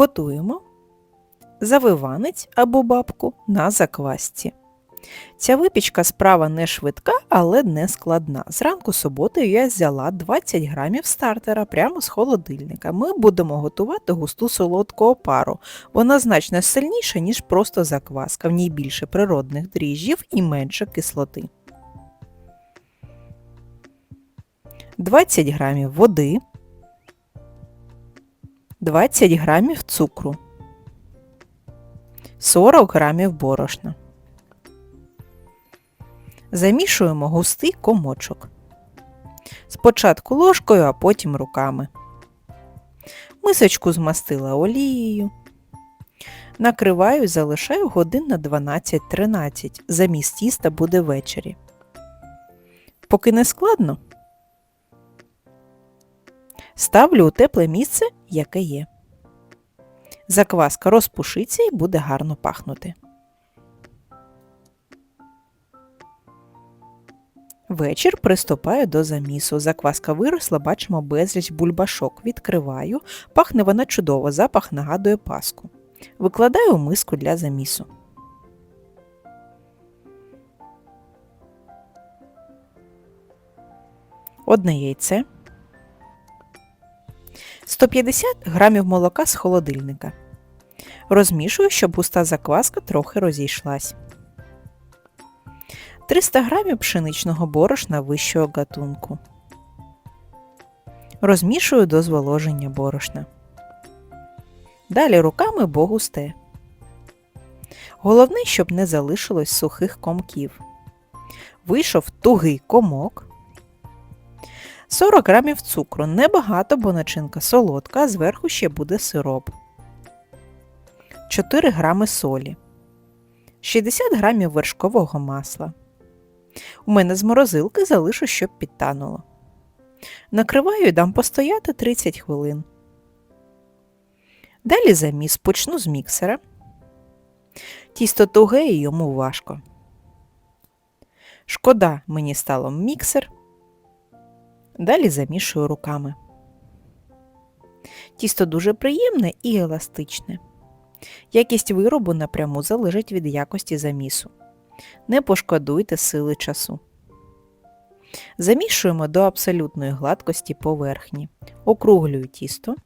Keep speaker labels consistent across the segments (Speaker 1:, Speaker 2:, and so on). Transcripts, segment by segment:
Speaker 1: Готуємо завиванець або бабку на заквасці. Ця випічка справа не швидка, але не складна. Зранку суботи я взяла 20 грамів стартера прямо з холодильника. Ми будемо готувати густу солодку опару. Вона значно сильніша, ніж просто закваска. В ній більше природних дріжджів і менше кислоти. 20 грамів води, 20 грамів цукру, 40 грамів борошна. Замішуємо густий комочок. Спочатку ложкою, а потім руками. Мисочку змастила олією. Накриваю і залишаю годин на 12-13. Замість тіста буде ввечері. Поки не складно, ставлю у тепле місце, яке є. Закваска розпушиться і буде гарно пахнути. Вечір приступаю до замісу. Закваска виросла, бачимо безліч бульбашок. Відкриваю. Пахне вона чудово, запах нагадує паску. Викладаю у миску для замісу. Одне яйце. 150 грамів молока з холодильника. Розмішую, щоб густа закваска трохи розійшлась. 300 грамів пшеничного борошна вищого гатунку. Розмішую до зволоження борошна. Далі руками бо густе. Головне, щоб не залишилось сухих комків. Вийшов тугий комок. 40 грамів цукру. Небагато, бо начинка солодка, а зверху ще буде сироп. 4 грами солі. 60 грамів вершкового масла. У мене з морозилки залишу, щоб підтануло. Накриваю і дам постояти 30 хвилин. Далі заміс почну з міксера. Тісто туге і йому важко. Шкода мені стало міксер. Далі замішую руками. Тісто дуже приємне і еластичне. Якість виробу напряму залежить від якості замісу. Не пошкодуйте сили часу. Замішуємо до абсолютної гладкості поверхні. Округлюю тісто.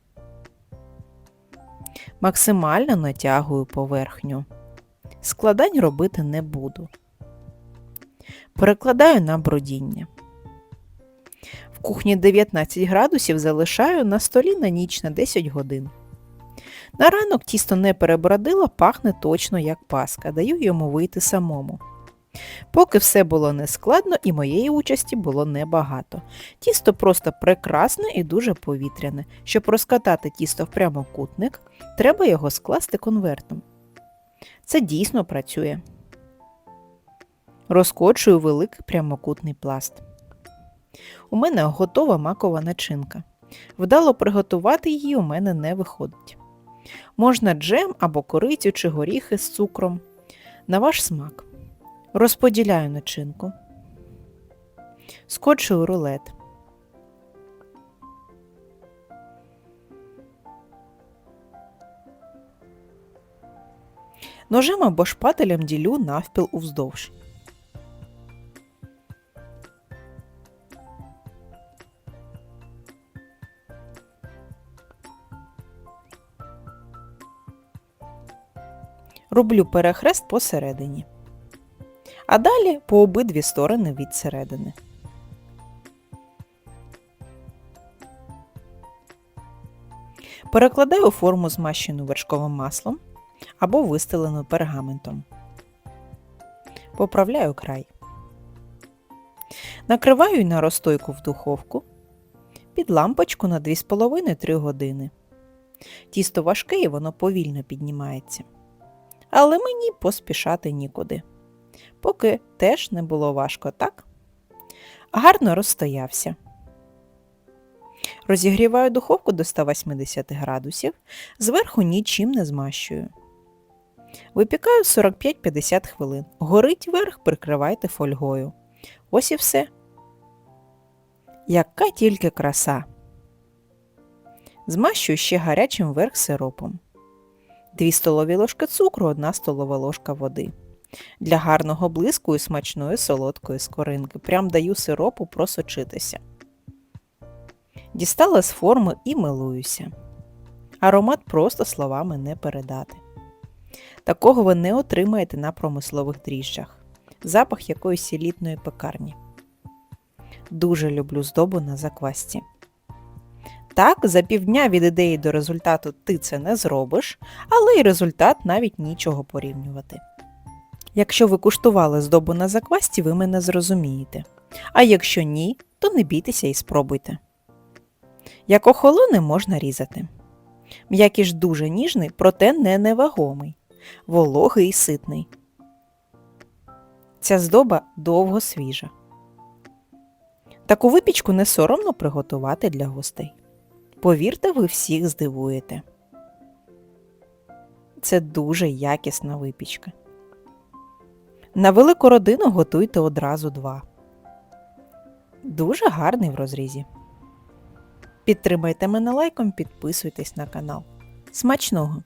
Speaker 1: Максимально натягую поверхню. Складань робити не буду. Перекладаю на бродіння. Кухні 19 градусів залишаю на столі на ніч на 10 годин. На ранок тісто не перебродило, пахне точно як паска, даю йому вийти самому. Поки все було нескладно і моєї участі було небагато. Тісто просто прекрасне і дуже повітряне. Щоб розкатати тісто в прямокутник, треба його скласти конвертом. Це дійсно працює. Розкочую великий прямокутний пласт. У мене готова макова начинка. Вдало приготувати її у мене не виходить. Можна джем або корицю чи горіхи з цукром. На ваш смак. Розподіляю начинку. Скочую рулет. Ножем або шпателем ділю навпіл уздовж. Роблю перехрест посередині. А далі по обидві сторони від середини. Перекладаю форму змащену вершковим маслом або вистелену пергаментом. Поправляю край. Накриваю на розстойку в духовку під лампочку на 2,5-3 години. Тісто важке і воно повільно піднімається. Але мені поспішати нікуди. Поки теж не було важко, так? Гарно розстоявся. Розігріваю духовку до 180 градусів, зверху нічим не змащую. Випікаю 45-50 хвилин. Горить верх, прикривайте фольгою. Ось і все. Яка тільки краса. Змащую ще гарячим верх сиропом. 2 столові ложки цукру, 1 столова ложка води. Для гарного блиску і смачної солодкої скоринки. Прям даю сиропу просочитися. Дістала з форми і милуюся. Аромат просто словами не передати. Такого ви не отримаєте на промислових дріжджах. Запах якоїсь елітної пекарні. Дуже люблю здобу на заквасті. Так, за півдня від ідеї до результату ти це не зробиш, але й результат навіть нічого порівнювати. Якщо ви куштували здобу на заквасті, ви мене зрозумієте. А якщо ні, то не бійтеся і спробуйте. Як охолоне можна різати. М'якіш дуже ніжний, проте не невагомий, вологий і ситний. Ця здоба довго свіжа. Таку випічку не соромно приготувати для гостей. Повірте, ви всіх здивуєте. Це дуже якісна випічка. На велику родину готуйте одразу два. Дуже гарний в розрізі. Підтримайте мене лайком, підписуйтесь на канал. Смачного!